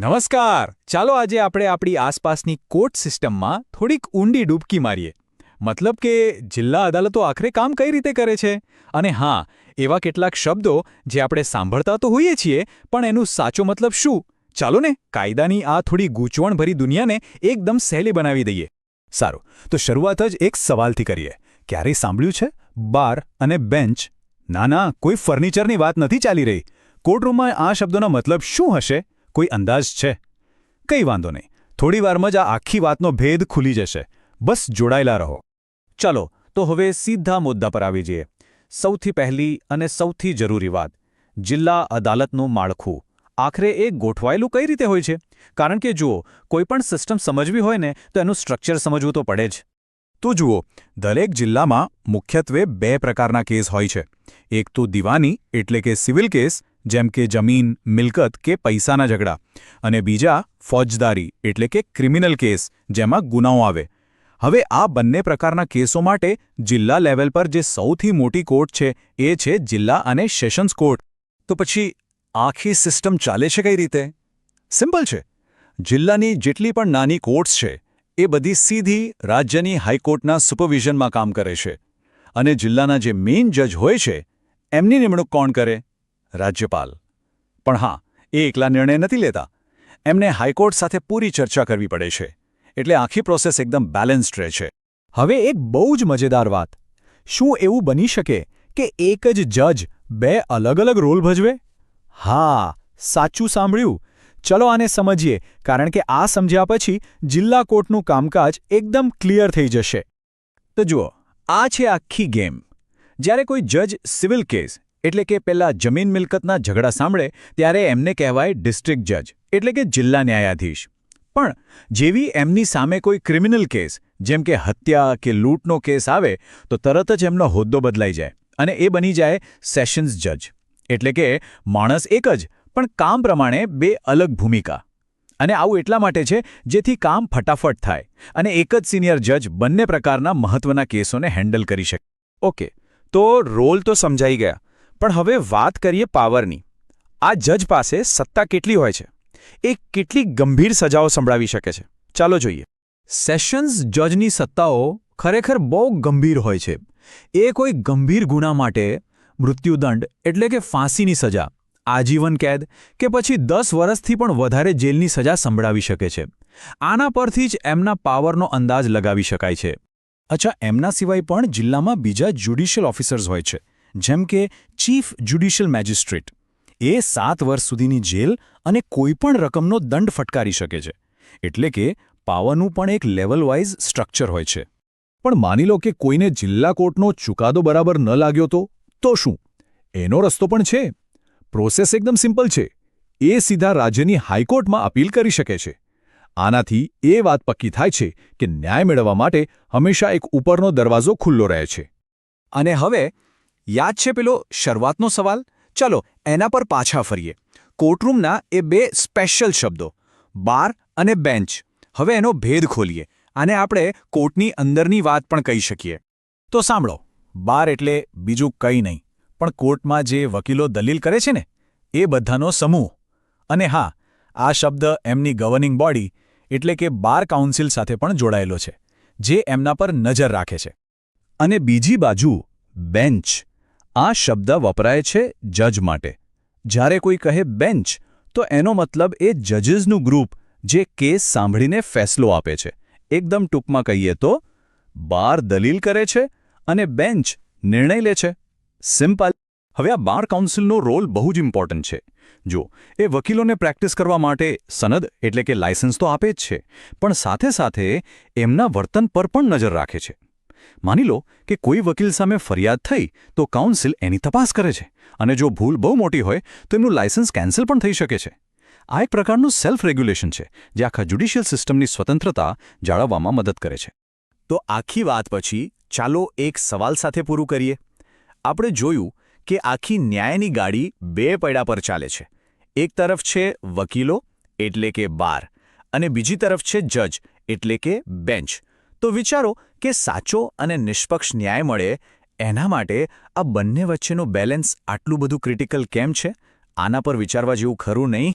નમસ્કાર. ચાલો આજે આપણે આપણી આસપાસની કોર્ટ સિસ્ટમમાં થોડીક ઊંડી ડૂબકી મારીએ. મતલબ કે જિલ્લા અદાલતો આખરે કામ કઈ રીતે કરે છે? અને હા, એવા કેટલાક શબ્દો જે આપણે સાંભળતા તો હોઈએ છીએ, પણ એનું સાચો મતલબ શું? ચાલો ને કાયદાની આ થોડી ગૂંચવણભરી દુનિયાને એકદમ સહેલી બનાવી દઈએ. સારું, તો શરૂઆત જ એક સવાલથી કરીએ. ક્યારેય સાંભળ્યું છે? બાર અને બેન્ચ? ના ના, કોઈ ફર્નિચરની વાત નથી ચાલી રહી. કોર્ટરૂમમાં આ શબ્દોનો મતલબ શું હશે? કોઈ અંદાજ છે? કંઈ વાંધો નહીં. થોડી વારમાં જ આ આખી વાતનો ભેદ ખુલી જશે. બસ જોડાયેલા રહો. ચાલો, તો હવે સીધા મુદ્દા પર આવી જઈએ. સૌથી પહેલી અને સૌથી જરૂરી વાત. જિલ્લા અદાલતનું માળખું. આખરે એ ગોઠવાયેલું કઈ રીતે હોય છે? કારણ કે જુઓ કોઈપણ સિસ્ટમ સમજવી હોય ને, તો એનું સ્ટ્રક્ચર સમજવું તો પડે જ. તો જુઓ, દરેક જિલ્લામાં મુખ્યત્વે બે પ્રકારના કેસ હોય છે. એક તો દિવાની, એટલે કે સિવિલ કેસ જેમ કે જમીન, મિલકત કે પૈસાના ઝઘડા. અને બીજા, ફોજદારી, એટલે કે ક્રિમિનલ કેસ, જેમાં ગુનાઓ આવે. હવે આ બંને પ્રકારના કેસો માટે જિલ્લા લેવલ પર જે સૌથી મોટી કોર્ટ છે, એ છે જિલ્લા અને સેશન્સ કોર્ટ. તો પછી, આખી સિસ્ટમ ચાલે છે કઈ રીતે? સિમ્પલ છે. જિલ્લાની જેટલી પણ નાની કોર્ટ્સ છે, એ બધી સીધી રાજ્યની હાઈકોર્ટના સુપરવિઝનમાં કામ કરે છે. અને જિલ્લાના જે મેઇન જજ હોય છે, એમની નિમણૂક કોણ કરે? રાજ્યપાલ. પણ હા, એ એકલા નિર્ણય નથી લેતા. એમને હાઈકોર્ટ સાથે પૂરી ચર્ચા કરવી પડે છે. એટલે આખી પ્રોસેસ એકદમ બેલેન્સ્ડ રહે છે. હવે એક બહુ જ મજેદાર વાત. શું એવું બની શકે કે એક જ જજ બે અલગ અલગ રોલ ભજવે? હા, સાચું સાંભળ્યું. ચલો આને સમજીએ, કારણ કે આ સમજ્યા પછી જિલ્લા કોર્ટનું કામકાજ એકદમ ક્લિયર થઈ જશે. તો જુઓ, આ છે આખી ગેમ. જ્યારે કોઈ જજ સિવિલ કેસ એટલે કે પેલા જમીન મિલકતના ઝઘડા સાંભળે ત્યારે એમને કહેવાય ડિસ્ટ્રિક્ટ જજ, એટલે કે જિલ્લા ન્યાયાધીશ. પણ જેવી એમની સામે કોઈ ક્રિમિનલ કેસ, જેમ કે હત્યા કે લૂંટનો કેસ આવે, તો તરત જ એમનો હોદ્દો બદલાઈ જાય અને એ બની જાય સેશન્સ જજ. એટલે કે માણસ એક જ, પણ કામ પ્રમાણે બે અલગ ભૂમિકા. અને આવું એટલા માટે છે જેથી કામ ફટાફટ થાય અને એક જ સિનિયર જજ બંને પ્રકારના મહત્વના કેસોને હેન્ડલ કરી શકે. ઓકે, તો રોલ તો સમજાઈ ગયા. પણ હવે વાત કરીએ પાવરની. આ જજ પાસે સત્તા કેટલી હોય છે? એ કેટલી ગંભીર સજાઓ સંભળાવી શકે છે? ચાલો જોઈએ. સેશન્સ જજની સત્તાઓ ખરેખર બહુ ગંભીર હોય છે. એ કોઈ ગંભીર ગુના માટે મૃત્યુદંડ એટલે કે ફાંસીની સજા, આજીવન કેદ કે પછી દસ વર્ષથી પણ વધારે જેલની સજા સંભળાવી શકે છે. આના પરથી જ એમના પાવરનો અંદાજ લગાવી શકાય છે. અચ્છા, એમના સિવાય પણ જિલ્લામાં બીજા જ્યુડિશિયલ ઓફિસર્સ હોય છે. જેમ કે ચીફ જ્યુડિશિયલ મેજિસ્ટ્રેટ. એ સાત વર્ષ સુધીની જેલ અને કોઈપણ રકમનો દંડ ફટકારી શકે છે. એટલે કે પાવરનું પણ એક લેવલ વાઇઝ સ્ટ્રક્ચર હોય છે. પણ માની લો કે કોઈને જિલ્લા કોર્ટનો ચુકાદો બરાબર ન લાગ્યો તો તો શું? એનો રસ્તો પણ છે. પ્રોસેસ એકદમ સિમ્પલ છે. એ સીધા રાજ્યની હાઈકોર્ટમાં અપીલ કરી શકે છે. આનાથી એ વાત પક્કી થાય છે કે ન્યાય મેળવવા માટે હંમેશા એક ઉપરનો દરવાજો ખુલ્લો રહે છે. અને હવે યાદ છે પેલો શરૂઆતનો સવાલ? ચાલો, એના પર પાછા ફરીએ. કોર્ટરૂમના એ બે સ્પેશિયલ શબ્દો, બાર અને બેન્ચ. હવે એનો ભેદ ખોલીએ અને આપણે કોર્ટની અંદરની વાત પણ કહી શકીએ. તો સાંભળો, બાર એટલે બીજું કંઈ નહીં, પણ કોર્ટમાં જે વકીલો દલીલ કરે છે ને, એ બધાનો સમૂહ. અને હા, આ શબ્દ એમની ગવર્નિંગ બોડી એટલે કે બાર કાઉન્સિલ સાથે પણ જોડાયેલો છે, જે એમના પર નજર રાખે છે. અને બીજી બાજુ, બેન્ચ. આ શબ્દ વપરાય છે જજ માટે. જ્યારે કોઈ કહે બેન્ચ, તો એનો મતલબ એ જજીસનું ગ્રુપ જે કેસ સાંભળીને ફેસલો આપે છે. એકદમ ટૂંકમાં કહીએ તો, બાર દલીલ કરે છે અને બેન્ચ નિર્ણય લે છે. સિમ્પલ. હવે આ બાર કાઉન્સિલનો રોલ બહુ જ ઇમ્પોર્ટન્ટ છે. જો એ વકીલોને પ્રેક્ટિસ કરવા માટે સનદ એટલે કે લાયસન્સ તો આપે જ છે, પણ સાથે સાથે એમના વર્તન પર પણ નજર રાખે છે. માની લો કે કોઈ વકીલ સામે ફરિયાદ થઈ તો કાઉન્સિલ એની તપાસ કરે છે અને જો ભૂલ બહુ મોટી હોય તો એમનું લાયસન્સ કેન્સલ પણ થઈ શકે છે. આ એક પ્રકારનું સેલ્ફ રેગ્યુલેશન છે જે આખા જ્યુડિશિયલ સિસ્ટમની સ્વતંત્રતા જાળવવામાં મદદ કરે છે. તો આખી વાત પછી ચાલો એક સવાલ સાથે પૂરું કરીએ. આપણે જોયું કે આખી ન્યાયની ગાડી બે પૈડા પર ચાલે છે. એક તરફ છે વકીલો, એટલે કે બાર, અને બીજી તરફ છે જજ, એટલે કે બેન્ચ. તો વિચારો કે સાચો અને નિષ્પક્ષ ન્યાય મળે, એના માટે આ બંને વચ્ચેનું બેલેન્સ આટલું બધું ક્રિટિકલ કેમ છે? આના પર વિચારવા જેવું ખરું નહીં?